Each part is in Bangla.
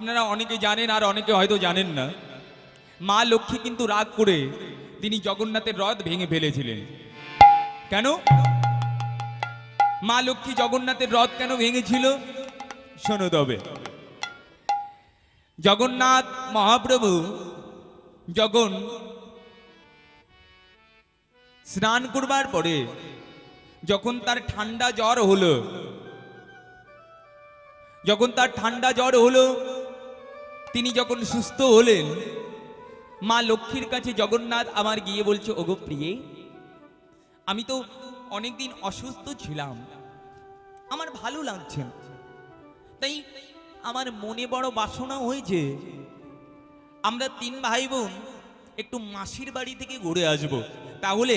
আপনারা অনেকে জানেন আর অনেকে হয়তো জানেন না। মা লক্ষ্মী কিন্তু রাগ করে তিনি জগন্নাথের রথ ভেঙে ফেলেছিলেন। কেন? মা লক্ষ্মী জগন্নাথের রথ কেন ভেঙেছিল? শোনো তবে। জগন্নাথ মহাপ্রভু যখন স্নান করবার পরে যখন তার ঠান্ডা জ্বর হলো, যখন তার ঠান্ডা জ্বর হলো তিনি যখন সুস্থ হলেন, মা লক্ষ্মীর কাছে জগন্নাথ আমার গিয়ে বলছে, ওগো প্রিয়ে, আমি তো অনেকদিন অসুস্থ ছিলাম। আমার ভালো লাগছে তাই আমার মনে বড় বাসনা হয়েছে, আমরা তিন ভাই বোন একটু মাসির বাড়ি থেকে ঘুরে আসব। তাহলে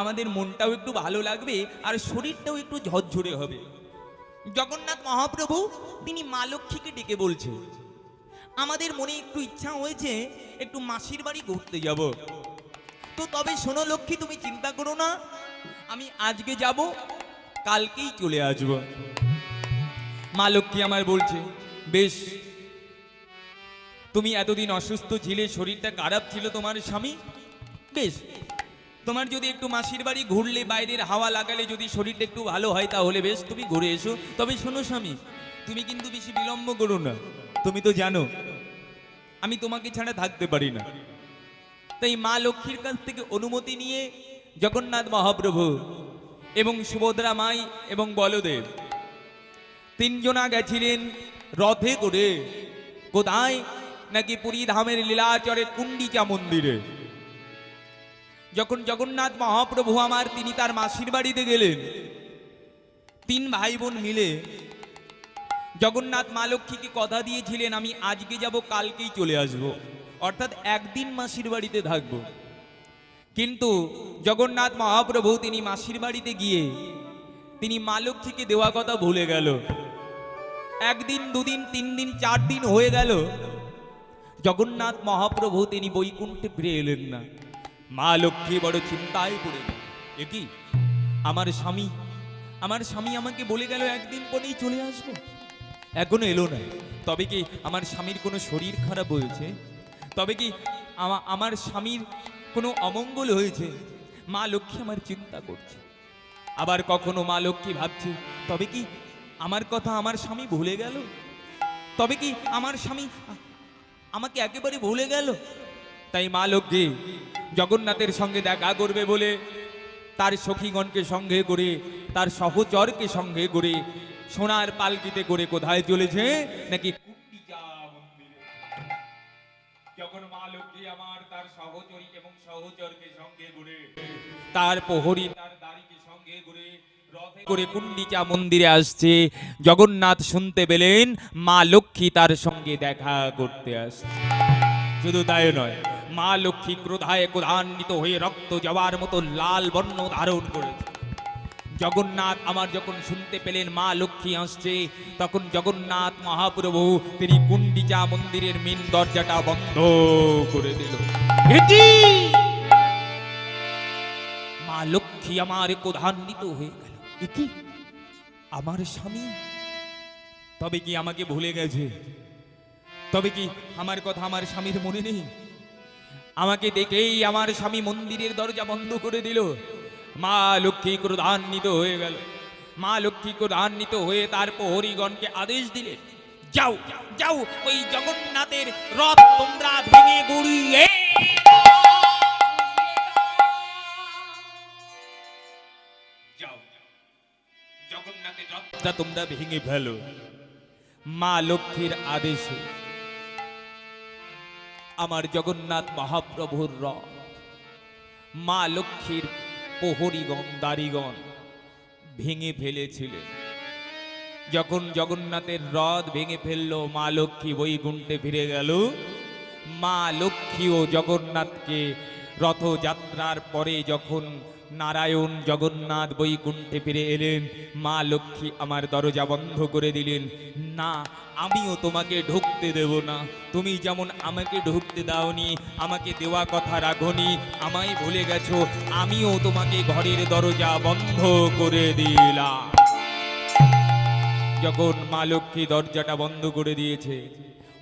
আমাদের মনটাও একটু ভালো লাগবে, আর শরীরটাও একটু ঝরঝরে হবে। জগন্নাথ মহাপ্রভু, তিনি মা লক্ষ্মীকে ডেকে বলছে আমাদের মনে একটু ইচ্ছা হয়েছে একটু মাসির বাড়ি ঘুরতে যাব। তো তবে শোনো লক্ষ্মী, তুমি চিন্তা করো না। আমি আজকে যাব, কালকেই চলে আসব। মা লক্ষ্মী আমার বলছে, বেশ, তুমি এতদিন অসুস্থ ছিলে, শরীরটা খারাপ ছিল তোমার স্বামী? বেশ, তোমার যদি একটু মাসির বাড়ি ঘুরলে, বাইরের হাওয়া লাগালে যদি শরীরটা একটু ভালো হয়, তাহলে বেশ, তুমি ঘুরে এসো। তবে শোনো স্বামী, তুমি কিন্তু বেশি বিলম্ব করো না। তুমি তো জানো আমি তোমাকে ছাড়া থাকতে পারি না। তাই মা লক্ষ্মীর কাছ থেকে অনুমতি নিয়ে জগন্নাথ মহাপ্রভু এবং সুভদ্রা মাই এবং বলদেব তিনজনা গেছিলেন রথে করে। কোথায়? নাকি পুরী ধামের লীলাচরে কুণ্ডিচা মন্দিরে। যখন জগন্নাথ মহাপ্রভু আমার তিনি তার মাসির বাড়িতে গেলেন, তিন ভাই বোন মিলে জগন্নাথ মা লক্ষ্মীকে কথা দিয়েছিলেন, আমি আজকে যাব, কালকেই চলে আসব। অর্থাৎ একদিন মাসির বাড়িতে থাকব। কিন্তু জগন্নাথ মহাপ্রভু তিনি মাসির বাড়িতে গিয়ে তিনি মা লক্ষ্মীকে দেওয়া কথা ভুলে গেল। একদিন, দুদিন, তিন দিন, চার দিন হয়ে গেল। জগন্নাথ মহাপ্রভু তিনি বৈকুণ্ঠে ফিরে এলেন না। মা লক্ষ্মী বড় চিন্তায় পড়ে এ কি? আমার স্বামী আমার স্বামী আমাকে বলে গেল, একদিন পরেই চলে আসব? এখনও এলো না। তবে কি আমার স্বামীর কোনো শরীর খারাপ হয়েছে? তবে কি আমার স্বামীর কোনো অমঙ্গল হয়েছে? মা লক্ষ্মী আমার চিন্তা করছে। আবার কখনো মা লক্ষ্মী ভাবছে, তবে কি আমার কথা আমার স্বামী ভুলে গেল? তবে কি আমার স্বামী আমাকে একেবারে ভুলে গেল? তাই মা লক্ষ্মী জগন্নাথের সঙ্গে দেখা করবে বলে তার সখীগণকে সঙ্গে করে, তার সহচরকে সঙ্গে করে সোনার পালকিতে করে কোথায় চলেছে? নাকি তার প্রহরী করে কুন্ডিচা মন্দিরে আসছে, জগন্নাথ শুনতে পেলেন, মা লক্ষ্মী তার সঙ্গে দেখা করতে আসছে। শুধু তাই নয়, মা লক্ষ্মী ক্রোধায় ক্রোধান্বিত হয়ে রক্ত যাওয়ার মতো লাল বর্ণ ধারণ করেছে। জগন্নাথ আমার যখন শুনতে পেলেন, মা লক্ষ্মী আসছে, তখন জগন্নাথ মহাপ্রভু, তিনি কুণ্ডিচা মন্দিরের মেন দরজাটা বন্ধ করে দিল। মা লক্ষ্মী আমার ক্রোধান্বিত হয়ে গেল। এটি আমার স্বামী। তবে কি আমাকে ভুলে গেছে? তবে কি আমার কথা আমার স্বামীর মনে নেই? আমাকে দেখেই আমার স্বামী মন্দিরের দরজা বন্ধ করে দিল। মা লক্ষ্মী ক্রোধান্বিত হয়ে গেল। মা লক্ষ্মী ক্রোধান্বিত হয়ে তার প্রহরীগণকে আদেশ দিলেন যাও যাও, ওই জগন্নাথের রথ তোমরা ভেঙে গুড়িয়ে জগন্নাথের তোমরা ভেঙে ফেলো। মা লক্ষ্মীর আদেশে আমার জগন্নাথ মহাপ্রভুর রথ মা লক্ষ্মীর প্রহরীগণ, দারিগণ ভেঙে ফেলেছিলেন। যখন জগন্নাথের রথ ভেঙে ফেলল, মা লক্ষ্মী বৈকুণ্ঠে ফিরে গেল। মা লক্ষ্মী ও জগন্নাথকে রথযাত্রার পরে যখন নারায়ণ জগন্নাথ বৈকুণ্ঠে ফিরে এলেন, মা লক্ষ্মী আমার দরজা বন্ধ করে দিলেন, না, আমিও তোমাকে ঢুকতে দেব না। তুমি যেমন আমাকে ঢুকতে দাওনি, আমাকে দেওয়া কথা রাখনি আমায় ভুলে গেছো, আমিও তোমাকে ঘরের দরজা বন্ধ করে দিলাম। যখন মা লক্ষ্মী দরজাটা বন্ধ করে দিয়েছে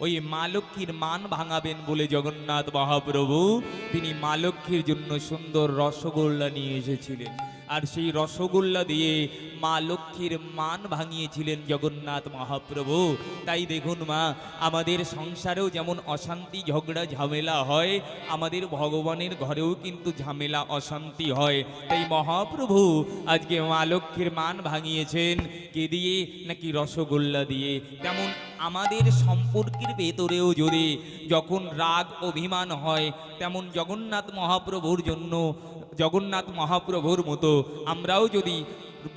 ওই মা লক্ষ্মীর মান ভাঙাবেন বলে জগন্নাথ মহাপ্রভু। তিনি মা লক্ষ্মীর জন্য সুন্দর রসগোল্লা নিয়ে এসেছিলেন। আর সেই রসগোল্লা দিয়ে মা লক্ষ্মীর মান ভাঙিয়েছিলেন জগন্নাথ মহাপ্রভু। তাই দেখুন মা, আমাদের সংসারেও যেমন অশান্তি, ঝগড়া, ঝামেলা হয়, আমাদের ভগবানের ঘরেও কিন্তু ঝামেলা, অশান্তি হয়। তাই মহাপ্রভু আজকে মা লক্ষ্মীর মান ভাঙিয়েছেন, কে দিয়ে? নাকি রসগোল্লা দিয়ে। তেমন আমাদের সম্পর্কের ভেতরেও যদি যখন রাগ অভিমান হয়, তেমন জগন্নাথ মহাপ্রভুর জন্য, জগন্নাথ মহাপ্রভুর মতো আমরাও যদি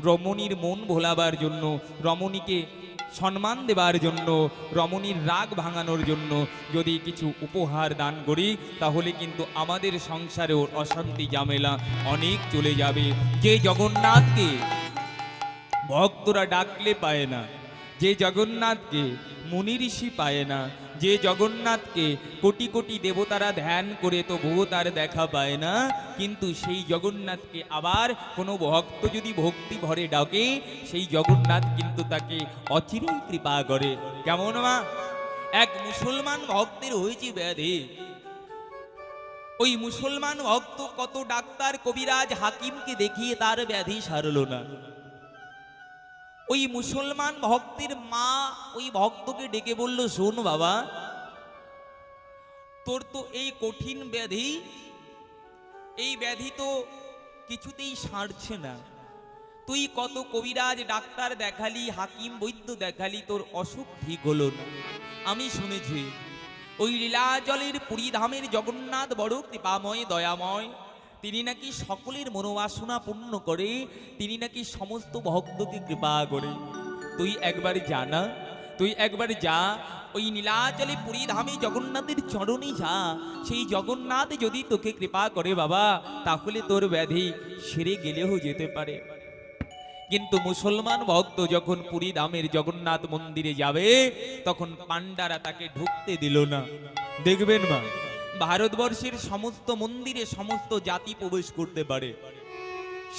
রমণীর মন ভোলাবার জন্য, রমণীকে সম্মান দেবার জন্য, রমণীর রাগ ভাঙানোর জন্য যদি কিছু উপহার দান করি, তাহলে কিন্তু আমাদের সংসারেও অশান্তি, ঝামেলা অনেক চলে যাবে। যে জগন্নাথকে ভক্তরা ডাকলে পায় না। যে জগন্নাথকে মুনি ঋষি পায় না, যে জগন্নাথকে কোটি কোটি দেবতারা ধ্যান করে তো তবুও তার দেখা পায় না, কিন্তু সেই জগন্নাথকে আবার কোনো ভক্ত যদি ভক্তি ভরে ডাকে, সেই জগন্নাথ কিন্তু তাকে অচিরেই কৃপা করে। কেমন মা? এক মুসলমান ভক্তের হয়েছে ব্যাধি। ওই মুসলমান ভক্ত কত ডাক্তার, কবিরাজ, হাকিমকে দেখিয়ে তার ব্যাধি সারল না। ওই মুসলমান ভক্তের মা ওই ভক্তকে ডেকে বলল, শোন বাবা, তোর তো এই কঠিন ব্যাধি, এই ব্যাধি তো কিছুতেই সারছে না। তুই কত কবিরাজ, ডাক্তার দেখালি, হাকিম বৈদ্য দেখালি, তোর অসুখ ঠিক হলো আমি শুনেছি, ওই লীলাজলের পুরীধামের জগন্নাথ বড় কৃপাময়, দয়াময় তিনি নাকি সকলের মনোবাসনা পূর্ণ করে, তিনি নাকি সমস্ত ভক্তকে কৃপা করে। তুই একবার যা না, তুই একবার যা, ওই নীলাচলে পুরীধামে জগন্নাথের চরণে যা। সেই জগন্নাথ যদি তোকে কৃপা করে বাবা, তাহলে তোর ব্যাধি সেরে গেলেও যেতে পারে। কিন্তু মুসলমান ভক্ত যখন পুরী ধামের জগন্নাথ মন্দিরে যাবে, তখন পান্ডারা তাকে ঢুকতে দিল না। দেখবেন মা ভারতবর্ষের সমস্ত মন্দিরে সমস্ত জাতি প্রবেশ করতে পারে।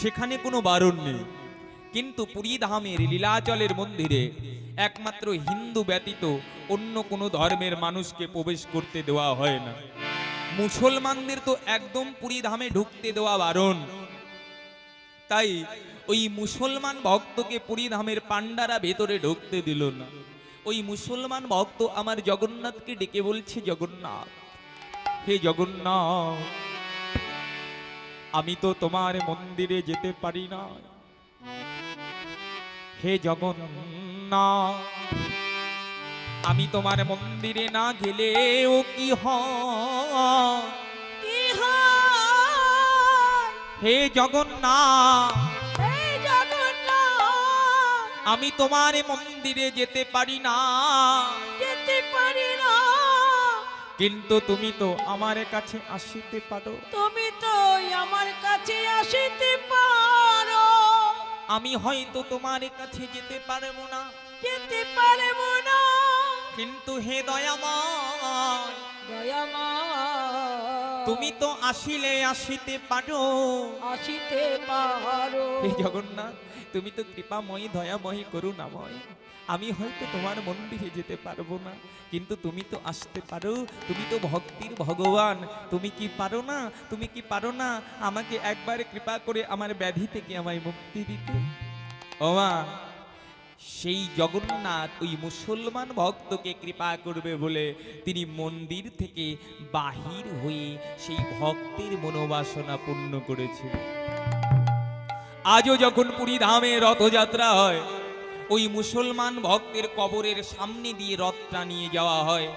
সেখানে কোনো বারণ নেই। কিন্তু পুরী ধামের লীলাচলের মন্দিরে একমাত্র হিন্দু ব্যতীত অন্য কোনো ধর্মের মানুষকে প্রবেশ করতে দেওয়া হয় না। মুসলমানদের তো একদম পুরী ধামে ঢুকতে দেওয়া বারণ। তাই ওই মুসলমান ভক্তকে পুরীধামের পান্ডারা ভেতরে ঢুকতে দিল না। ওই মুসলমান ভক্ত আমার জগন্নাথকে ডেকে বলছে, জগন্নাথ হে জগন্নাথ আমি তো তোমার মন্দিরে যেতে পারি না। হে জগন্নাথ আমি তোমার মন্দিরে না গেলেও কি কি হে জগন্নাথ আমি তোমার মন্দিরে যেতে পারি না। কিন্তু তুমি তো আমার কাছে আসিতে পারো। তুমি তো আমার কাছে আসিতে পারো। আমি হয়তো তোমার কাছে যেতে পারব না। যেতে পারব না। কিন্তু হে দয়াময় দয়াময়। তুমি তো আসিলে আসিতে পারো। আসিতে পারো। হে জগন্নাথ তুমি তো কৃপাময়ী, দয়াময়ী, করুণাময়। আমি হয়তো তোমার মন্দিরে যেতে পারব না, কিন্তু তুমি তো আসতে পারো, তুমি তো ভক্তির ভগবান। তুমি কি পারো না? তুমি কি পারো না? আমাকে একবার কৃপা করে আমার ব্যাধি থেকে আমায় মুক্তি দিতে। ওমা সেই জগন্নাথ ওই মুসলমান ভক্তকে কৃপা করবে বলে তিনি মন্দির থেকে বাহির হয়ে সেই ভক্তের মনোবাসনা পূর্ণ করেছিলেন। আজও যখন পুরী ধামে রথযাত্রা হয়, ওই মুসলমান ভক্তের কবরের সামনে দিয়ে রথটা নিয়ে যাওয়া হয়।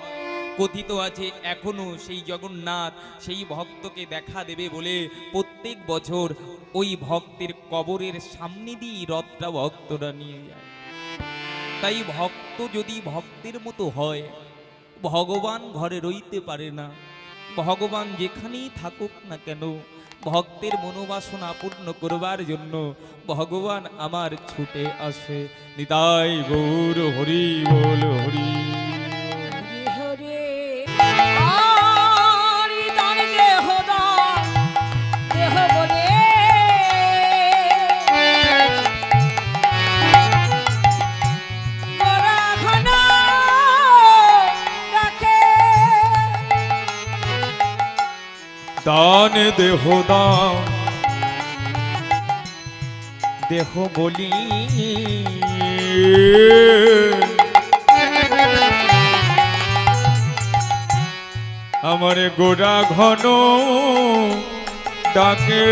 কথিত আছে, এখনও সেই জগন্নাথ সেই ভক্তকে দেখা দেবে বলে প্রত্যেক বছর ওই ভক্তের কবরের সামনে দিয়ে রথটা ভক্তরা নিয়ে যায়। তাই ভক্ত যদি ভক্তের মতো হয়, ভগবান ঘরে রইতে পারে না। ভগবান যেখানেই থাকুক না কেন ভক্তের মনোবাসনা পূর্ণ করবার জন্য ভগবান আমার ছুটে আসে। নিতাই গৌর হরি বল হরে। দান দেহ দান দেহ বলি। আমার গোড়া ঘন ডাকে।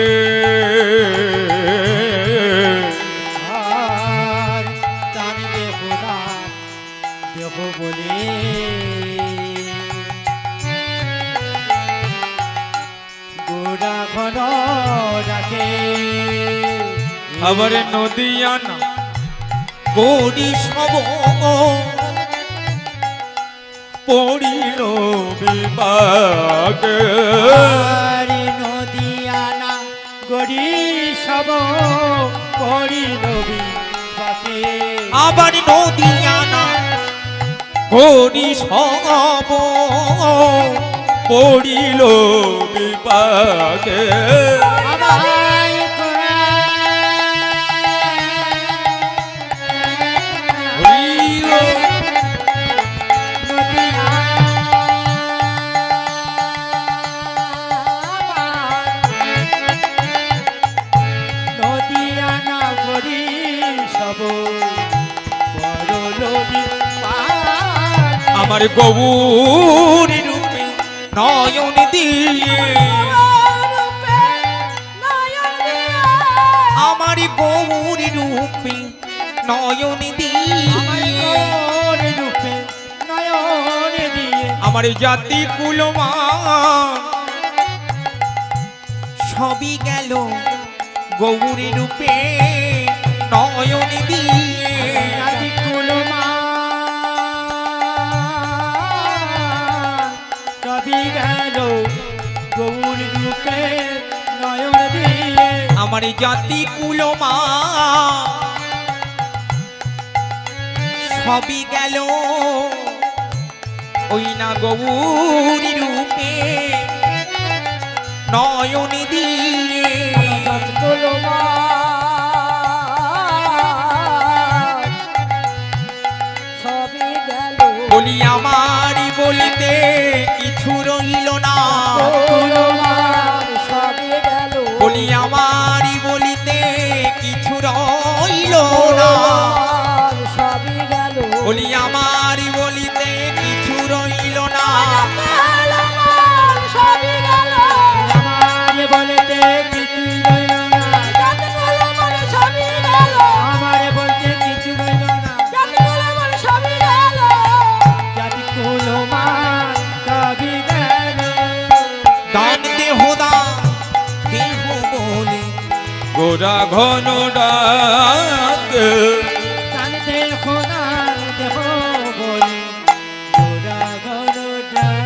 আবার নদিয়ানা গৌরী সব পড়িল আর নদিয়ানা গড়ি সব পাকে আবার নদিয়ানা গৌরী সব পড়িল বিপাকে। আমায় আমার গৌরী রূপে নয়ন দিয়ে। আমার গৌরী রূপে নয়ন দিয়ে। আমার জাতি কুলমান। সবই গেল গৌরী রূপে নয়ন দিয়ে। গৌর রূপে নয়ন দিয়ে আমার জাতি কুলমান সবই গেল ওই না গৌরী রূপে। নয়ন দিয়ে বলি আমারই বলিতে কিছু রইল না। বলি আমারই বলিতে কিছু রইল না। বলি আমারই ঘন